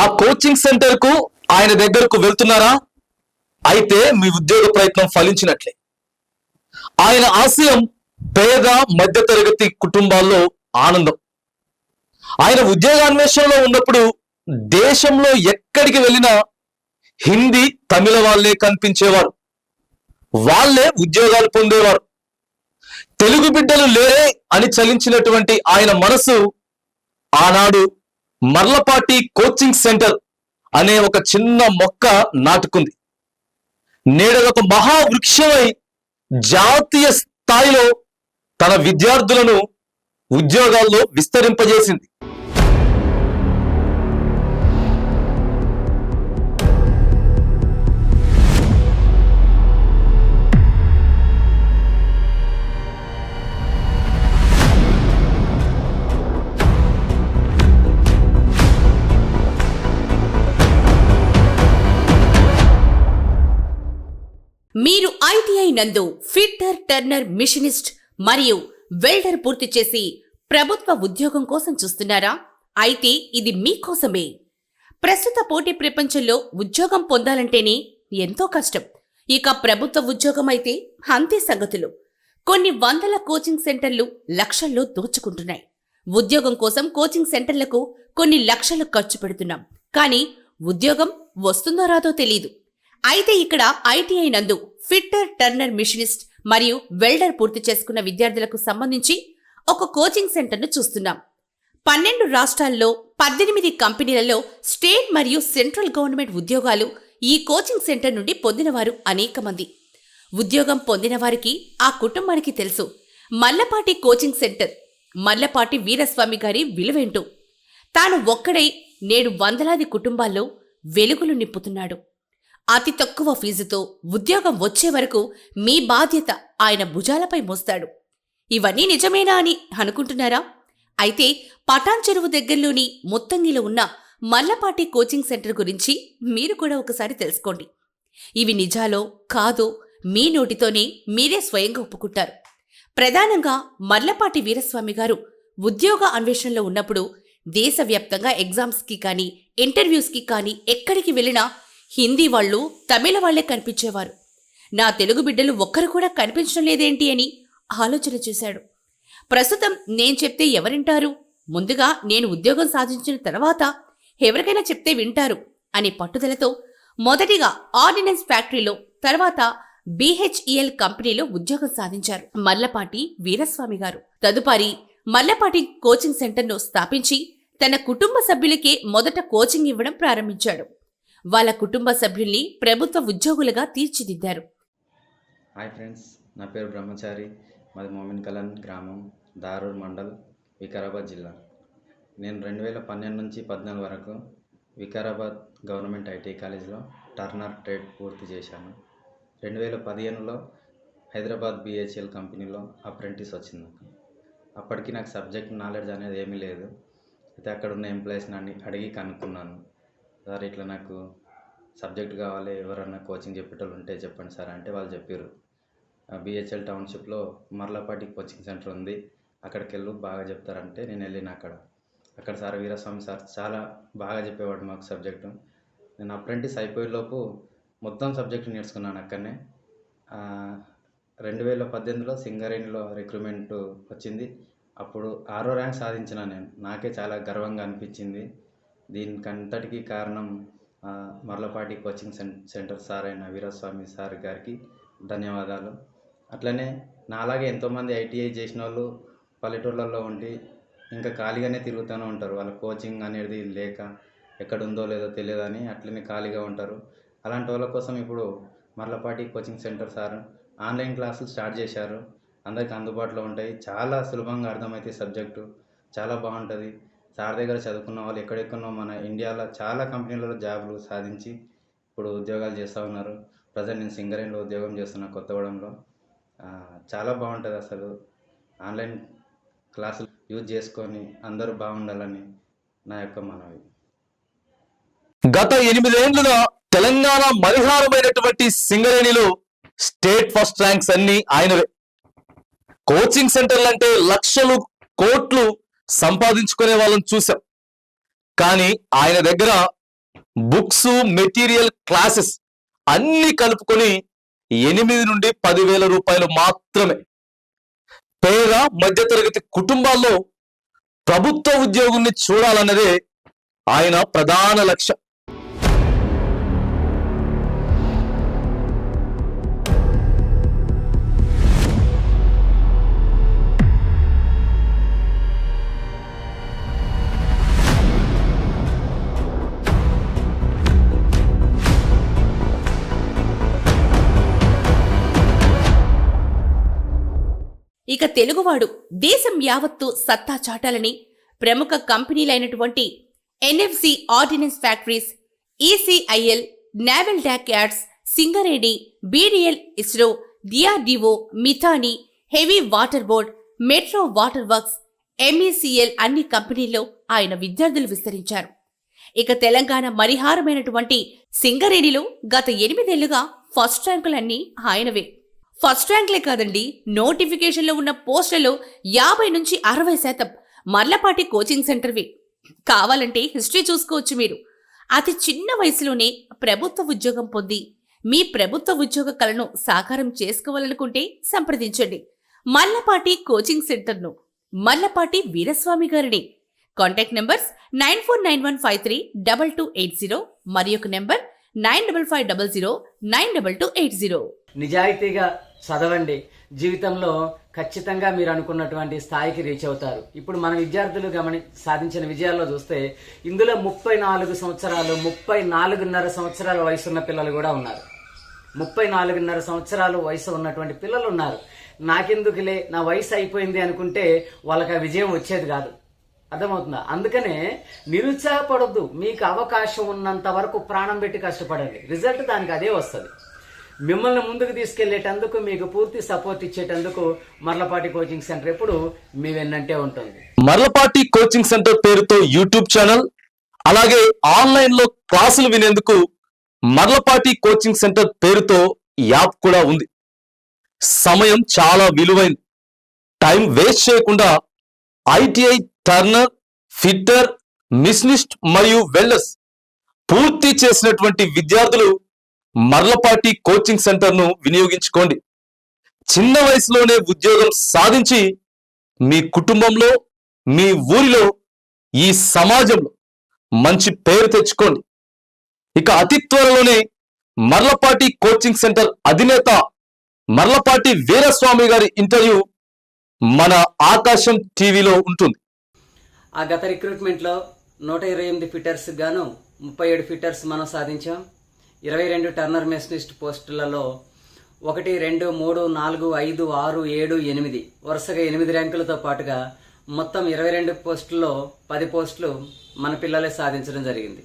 ఆ కోచింగ్ సెంటర్కు ఆయన దగ్గరకు వెళ్తున్నారా? అయితే మీ ఉద్యోగ ప్రయత్నం ఫలించినట్లే. ఆయన ఆశయం పేద మధ్యతరగతి కుటుంబాల్లో ఆనందం. ఆయన ఉద్యోగాన్వేషణలో ఉన్నప్పుడు దేశంలో ఎక్కడికి వెళ్ళినా హిందీ తమిళ వాళ్ళే కనిపించేవారు. వాళ్ళే ఉద్యోగాలు పొందేవారు. తెలుగు బిడ్డలు లేరే అని చలించినటువంటి ఆయన మనసు ఆనాడు మర్లపాటి కోచింగ్ సెంటర్ అనే ఒక చిన్న మొక్క నాటుకుంది. నేడొక మహావృక్షమై జాతీయ స్థాయిలో తన విద్యార్థులను ఉద్యోగాల్లో విస్తరింపజేసింది. మీరు ఐటీఐ నందు ఫిట్టర్ టర్నర్ మిషనిస్ట్ మరియు వెల్డర్ పూర్తి చేసి ప్రభుత్వ ఉద్యోగం కోసం చూస్తున్నారా? అయితే ఇది మీకోసమే. ప్రస్తుత పోటీ ప్రపంచంలో ఉద్యోగం పొందాలంటేనే ఎంతో కష్టం. ఇక ప్రభుత్వ ఉద్యోగం అయితే అంతే సంగతులు. కొన్ని వందల కోచింగ్ సెంటర్లు లక్షల్లో దోచుకుంటున్నాయి. ఉద్యోగం కోసం కోచింగ్ సెంటర్లకు కొన్ని లక్షలు ఖర్చు పెడుతున్నాం. కానీ ఉద్యోగం వస్తుందో రాదో తెలియదు అయితే ఇక్కడ ఐటీఐ నందు ఫిట్టర్ టర్నర్ మిషనిస్ట్ మరియు వెల్డర్ పూర్తి చేసుకున్న విద్యార్థులకు సంబంధించి ఒక కోచింగ్ సెంటర్ను చూస్తున్నాం. పన్నెండు రాష్ట్రాల్లో పద్దెనిమిది కంపెనీలలో స్టేట్ మరియు సెంట్రల్ గవర్నమెంట్ ఉద్యోగాలు ఈ కోచింగ్ సెంటర్ నుండి పొందినవారు అనేక మంది. ఉద్యోగం పొందిన వారికి ఆ కుటుంబానికి తెలుసు. మల్లపాటి కోచింగ్ సెంటర్ మల్లపాటి వీరస్వామి గారి విలువేంటో. తాను ఒక్కడై నేడు వందలాది కుటుంబాల్లో వెలుగులు నింపుతున్నాడు. అతి తక్కువ ఫీజుతో ఉద్యోగం వచ్చే వరకు మీ బాధ్యత ఆయన భుజాలపై మోస్తాడు. ఇవన్నీ నిజమేనా అని అనుకుంటున్నారా? అయితే పటాన్ చెరువు దగ్గరలోని ముత్తంగిలో ఉన్న మల్లపాటి కోచింగ్ సెంటర్ గురించి మీరు కూడా ఒకసారి తెలుసుకోండి. ఇవి నిజాలో కాదో మీ నోటితోనే మీరే స్వయంగా ఒప్పుకుంటారు. ప్రధానంగా మల్లపాటి వీరస్వామి గారు ఉద్యోగ అన్వేషణలో ఉన్నప్పుడు దేశవ్యాప్తంగా ఎగ్జామ్స్కి కానీ ఇంటర్వ్యూస్కి కానీ ఎక్కడికి వెళ్ళినా హిందీ వాళ్ళు తమిళ వాళ్ళే కనిపించేవారు. నా తెలుగు బిడ్డలు ఒక్కరు కూడా కనిపించడం లేదేంటి అని ఆలోచన చేశాడు. ప్రస్తుతం నేను చెప్తే ఎవరింటారు? ముందుగా నేను ఉద్యోగం సాధించిన తర్వాత ఎవరికైనా చెప్తే వింటారు అనే పట్టుదలతో మొదటిగా ఆర్డినెన్స్ ఫ్యాక్టరీలో తర్వాత బీహెచ్ఈఎల్ కంపెనీలో ఉద్యోగం సాధించారు మల్లపాటి వీరస్వామి గారు. తదుపరి మల్లపాటి కోచింగ్ సెంటర్ను స్థాపించి తన కుటుంబ సభ్యులకే మొదట కోచింగ్ ఇవ్వడం ప్రారంభించాడు. వాళ్ళ కుటుంబ సభ్యుల్ని ప్రభుత్వ ఉద్యోగులుగా తీర్చిదిద్దారు. హాయ్ ఫ్రెండ్స్ నా పేరు బ్రహ్మచారి. మాది మోమిన్ కలన్ గ్రామం దారూర్ మండల్ వికారాబాద్ జిల్లా. నేను రెండు వేల పన్నెండు నుంచి పద్నాలుగు వరకు వికారాబాద్ గవర్నమెంట్ ఐటీ కాలేజ్లో టర్నర్ ట్రేడ్ పూర్తి చేశాను. రెండు వేల పదిహేనులో హైదరాబాద్ బిహెచ్ఎల్ కంపెనీలో అప్రెంటిస్ వచ్చింది నాకు. అప్పటికి నాకు సబ్జెక్ట్ నాలెడ్జ్ అనేది ఏమీ లేదు. అయితే అక్కడ ఉన్న ఎంప్లాయీస్ని అడిగి కనుక్కున్నాను. సార్ ఇట్లా నాకు సబ్జెక్ట్ కావాలి ఎవరన్నా కోచింగ్ చెప్పేటోళ్ళు ఉంటే చెప్పండి సార్ అంటే వాళ్ళు చెప్పారు బిహెచ్ఎల్ టౌన్షిప్లో మర్లపాటి కోచింగ్ సెంటర్ ఉంది. అక్కడికి వెళ్ళు బాగా చెప్తారంటే నేను వెళ్ళిన అక్కడ. అక్కడ సార్ వీరస్వామి సార్ చాలా బాగా చెప్పేవాడు మాకు సబ్జెక్టు. నేను అప్రెంటిస్ అయిపోయేలోపు మొత్తం సబ్జెక్టు నేర్చుకున్నాను అక్కడనే. రెండు వేల పద్దెనిమిదిలో సింగరేణిలో రిక్రూట్మెంట్ వచ్చింది. అప్పుడు ఆరో ర్యాంక్ సాధించిన నేను. నాకే చాలా గర్వంగా అనిపించింది. దీనికంతటికి కారణం మర్లపాటి కోచింగ్ సెం సెంటర్ సార్ అయిన వీరస్వామి సార్ గారికి ధన్యవాదాలు. అట్లనే నాలాగే ఎంతోమంది ఐటీఐ చేసిన వాళ్ళు పల్లెటూళ్ళల్లో ఉండి ఇంకా ఖాళీగానే తిరుగుతూనే ఉంటారు. వాళ్ళ కోచింగ్ అనేది లేక ఎక్కడ ఉందో లేదో తెలియదని అట్లనే ఖాళీగా ఉంటారు. అలాంటి వాళ్ళ కోసం ఇప్పుడు Marlapati coaching centre sir online క్లాసులు స్టార్ట్ చేశారు. అందరికి అందుబాటులో ఉంటాయి. చాలా సులభంగా అర్థమవుతాయి సబ్జెక్టు. చాలా బాగుంటుంది. సార్ దగ్గర చదువుకున్న వాళ్ళు ఎక్కడెక్కడో మన ఇండియాలో చాలా కంపెనీలలో జాబులు సాధించి ఇప్పుడు ఉద్యోగాలు చేస్తూ ఉన్నారు. ప్రజెంట్ నేను సింగరేణిలో ఉద్యోగం చేస్తున్నా కొత్తగూడెంలో. చాలా బాగుంటుంది అసలు. ఆన్లైన్ క్లాసులు యూజ్ చేసుకొని అందరూ బాగుండాలని నా యొక్క మనవి. గత ఎనిమిదేళ్ళుగా తెలంగాణ మరిహారమైనటువంటి సింగరేణిలో స్టేట్ ఫస్ట్ ర్యాంక్స్ అన్ని ఆయనవే. కోచింగ్ సెంటర్లు అంటే లక్షలు కోట్లు సంపాదించుకునే వాళ్ళని చూసాం. కానీ ఆయన దగ్గర బుక్స్ మెటీరియల్ క్లాసెస్ అన్ని కలుపుకొని ఎనిమిది నుండి పదివేల రూపాయలు మాత్రమే. పేద మధ్యతరగతి కుటుంబాల్లో ప్రభుత్వ ఉద్యోగుల్ని చూడాలన్నదే ఆయన ప్రధాన లక్ష్యం. ఇక తెలుగువాడు దేశం యావత్తు సత్తా చాటాలని ప్రముఖ కంపెనీలైనటువంటి NFC ordnance factories ECIL naval dock yards Singareni BDL ISRO DRDO Midhani heavy water board metro water works MECL అన్ని కంపెనీల్లో ఆయన విద్యార్థులు విస్తరించారు. ఇక తెలంగాణ మరిహారమైనటువంటి సింగరేణిలో గత ఎనిమిదేళ్ళుగా ఫస్ట్ ర్యాంకులన్నీ ఆయనవే. ఫస్ట్ ర్యాంక్లే కాదండి. నోటిఫికేషన్లో ఉన్న పోస్టులలో యాభై నుంచి అరవై శాతం మర్లపాటి కోచింగ్ సెంటర్వి. కావాలంటే హిస్టరీ చూసుకోవచ్చు మీరు. అతి చిన్న వయసులోనే ప్రభుత్వ ఉద్యోగం పొంది మీ ప్రభుత్వ ఉద్యోగ కలను సాకారం చేసుకోవాలనుకుంటే సంప్రదించండి. మల్లపాటి కోచింగ్ సెంటర్ను. మల్లపాటి వీరస్వామి గారిని. Contact numbers nine four nine one five three double two eight zero మరి ఒక number nine double five double zero nine double two eight zero. నిజాయితీగా చదవండి. జీవితంలో ఖచ్చితంగా మీరు అనుకున్నటువంటి స్థాయికి రీచ్ అవుతారు. ఇప్పుడు మన విద్యార్థులు గమని సాధించిన విజయాల్లో చూస్తే ఇందులో ముప్పై నాలుగు సంవత్సరాలు ముప్పై నాలుగున్నర సంవత్సరాల వయసు ఉన్న పిల్లలు కూడా ఉన్నారు. ముప్పై నాలుగున్నర సంవత్సరాలు వయసు ఉన్నటువంటి పిల్లలు ఉన్నారు. నాకెందుకులే నా వయసు అయిపోయింది అనుకుంటే వాళ్ళకి ఆ విజయం వచ్చేది కాదు. అర్థమవుతుందా? అందుకనే నిరుత్సాహపడొద్దు. మీకు అవకాశం ఉన్నంత వరకు ప్రాణం పెట్టి కష్టపడండి. రిజల్ట్ దానికి అదే వస్తుంది. మిమ్మల్ని ముందుకు తీసుకెళ్ళేటందుకు మీకు పూర్తి సపోర్ట్ ఇచ్చేటందుకు మర్లపాటి కోచింగ్ సెంటర్ ఎప్పుడు మీ వెన్నంటే ఉంటుంది. మర్లపాటి కోచింగ్ సెంటర్ పేరుతో యూట్యూబ్ ఛానల్ అలాగే ఆన్లైన్లో క్లాసులు వినేందుకు మర్లపాటి కోచింగ్ సెంటర్ పేరుతో యాప్ కూడా ఉంది. సమయం చాలా విలువైంది టైం వేస్ట్ చేయకుండా ఐటీఐ టర్నర్ ఫిట్టర్ మిస్నిస్ట్ మరియు వెల్లెస్ పూర్తి చేసినటువంటి విద్యార్థులు మర్లపాటి కోచింగ్ సెంటర్ను వినియోగించుకోండి. చిన్న వయసులోనే ఉద్యోగం సాధించి మీ కుటుంబంలో మీ ఊరిలో ఈ సమాజంలో మంచి పేరు తెచ్చుకోండి. ఇక అతి త్వరలోనే మర్లపాటి కోచింగ్ సెంటర్ అధినేత మర్లపాటి వీరస్వామి గారి ఇంటర్వ్యూ మన ఆకాశం టీవీలో ఉంటుంది. ఆ గత రిక్రూట్మెంట్లో నూట ఇరవై ఎనిమిది ఫిట్టర్స్ గాను ముప్పై ఏడు ఫిట్టర్స్ మనం సాధించాం. ఇరవై రెండు టర్నర్ మెషనిస్ట్ పోస్టులలో ఒకటి రెండు మూడు నాలుగు ఐదు ఆరు ఏడు ఎనిమిది. వరుసగా ఎనిమిది ర్యాంకులతో పాటుగా మొత్తం ఇరవై రెండు పోస్టుల్లో పది పోస్టులు మన పిల్లలే సాధించడం జరిగింది.